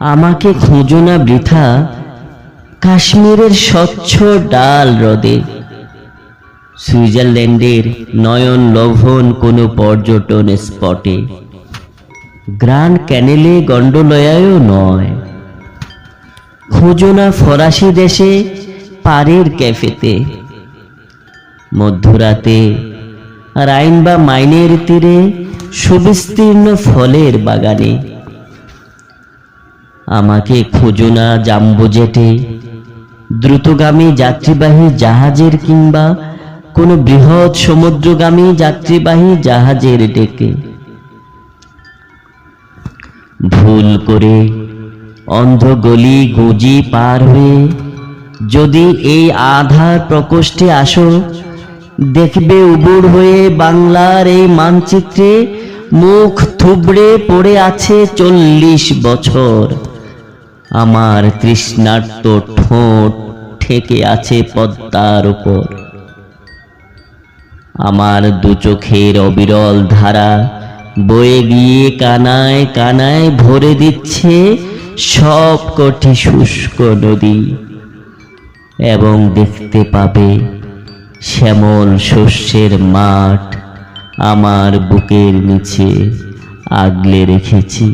আমাকে খুঁজো না বৃথা, কাশ্মীরের স্বচ্ছ ডাল হ্রদে। সুইজারল্যান্ডের নয়ন লভন কোনো পর্যটন স্পটে। গ্র্যান্ড ক্যানেলে গন্ডলয়ায়ও নয়। খোঁজো না ফরাসি দেশে পারের ক্যাফেতে। মধ্যরাতে রাইন বা মাইনের তীরে সুবিস্তীর্ণ ফলের বাগানে। আমাকে খোঁজো না জাম্বোজেটে দ্রুতগামী যাত্রীবাহী জাহাজের কিংবা কোনো বৃহৎ সমুদ্রগামী যাত্রীবাহী জাহাজের ডেকে। ভুল করে অন্ধ গলি গুজি পার হয়ে যদি এই আধার প্রকোষ্ঠে আসো, দেখবে উবুর হয়ে বাংলার এই মানচিত্রে মুখ থুবড়ে পড়ে আছে চল্লিশ বছর। আমার তৃষ্ণার্ত ঠোঁট ঠেকে আছে পদ্মার উপর। আমার দু চোখের অবিরল ধারা বয়ে গিয়ে কানায় কানায় ভরে দিচ্ছে সব কটি শুষ্ক নদী। এবং দেখতে পাবে শ্যামল শস্যের মাঠ আমার বুকের নিচে আগলে রেখেছি।